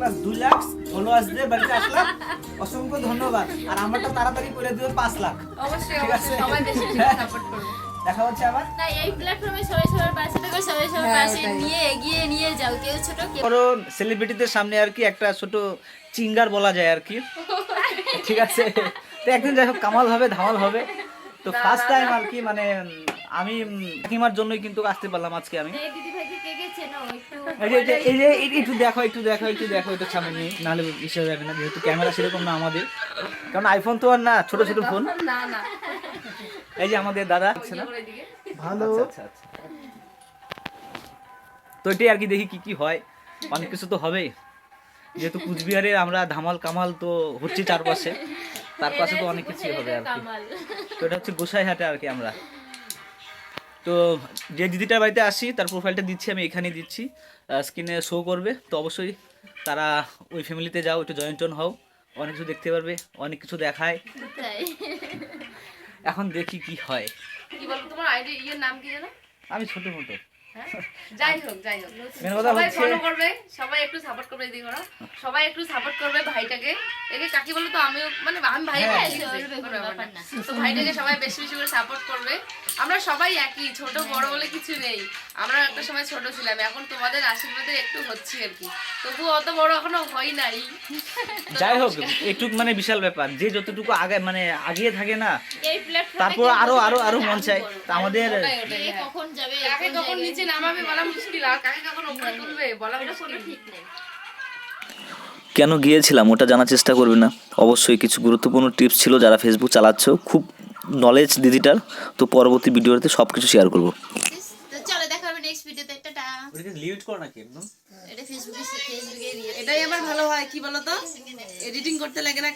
Plus দুই লাখ ফলোয়ার্সদের বাড়িতে আসলাম। অসংখ্য ধন্যবাদ। আর আমারটা তাড়াতাড়ি করে দিবে পাঁচ লাখ। অবশ্যই ঠিক আছে। সবাই বেশি বেশি সাপোর্ট করবে দেখা হচ্ছে আবার। না এই প্ল্যাটফর্মে সবাই সবার পাশে থাকবে সবাই সবার হ্যাঁ, পাশে নিয়ে এগিয়ে নিয়ে যাও। কেউ ছোট কেউ বড় সেলিব্রিটিদের সামনে আর কি একটা ছোট চিঙ্গার বলা যায় আর কি। ঠিক আছে? তো একদিন যাই হোক কামাল হবে ধামাল হবে। তো ফার্স্ট টাইম আর কি মানে আমি কাকিমার জন্যই কিন্তু আসতে পারলাম আজকে আমি। দিদি ভাইকে কে কে চেনো? একটু এই যে- একটু দেখো একটু দেখো একটু দেখো একটু সামনে নিয়ে নাহলে ইসে যাবে না যেহেতু ক্যামেরা সেরকম না আমাদের। কারণ আইফোন তো আর না ছোট ছোট ফোন না না। এই যে আমাদের দাদা আছে না। ভালো। আচ্ছা আচ্ছা তো এটাই আর কি দেখি কি কি হয়। অনেক কিছু তো হবেই যেহেতু কুচবিহারে আমরা ধামাল কামাল তো হচ্ছে চারপাশে। তার পাশে তো অনেক কিছুই হবে আর কি। তো এটা হচ্ছে গোসাইহাটে আর কি আমরা। তো যে দিদিটার বাড়িতে আসি তার প্রোফাইলটা দিচ্ছি আমি এখানে দিচ্ছি। স্ক্রিনে শো করবে। তো অবশ্যই তারা ওই ফ্যামিলিতে যাও একটু জয়েন্ট হও। অনেক কিছু দেখতে পারবে অনেক কিছু দেখায়। এখন দেখি কি হয়। কি বলব তোমার আইডি ইয়ের নাম কি জানো আমি ছোট মতো। হ্যাঁ? যাই হোক যাই হোক। মেন কথা সবাই হচ্ছে ফলো করবে সবাই একটু সাপোর্ট করবে সবাই একটু সাপোর্ট করবে ভাইটাকে। একে কাকি বলে তো আমিও মানে আমি ভাই হ্যাঁ। তো ভাইটাকে সবাই বেশি বেশি করে সাপোর্ট করবে। আমরা সবাই একই ছোট বড় বলে কিছু নেই। আমরা একটা সময় ছোট ছিলাম এখন তোমাদের আশীর্বাদে একটু হচ্ছে আর কি। তবু অত বড় এখনও হয় নাই। যাই হোক একটু মানে বিশাল ব্যাপার। যে যতটুকু আগে মানে আগিয়ে থাকে না এই প্ল্যাটফর্মে তারপর আরও আরও আরও মন চায়। তা আমাদের হ্যাঁ। কখন যাবে কাকে কখন নিচে নামাবে বলা মুশকিল আর কাকে কখন উপরে তুলবে বলা এটা মুশকিল। কোনো ঠিক নেই। কেন গিয়েছিলাম ওটা জানার চেষ্টা করবে না। অবশ্যই কিছু গুরুত্বপূর্ণ টিপস ছিল যারা ফেসবুক চালাচ্ছ। খুব নলেজ দিদিটার তো পরবর্তী ভিডিওতে সব কিছু শেয়ার করব। তো চলো দেখা হবে নেক্সট ভিডিওতে টাটা। লিমিট কর নাকি একদম? এটা ফেসবুকে ফেসবুকে এটাই আবার ভালো হয় কি বলতো? এডিটিং করতে লাগে না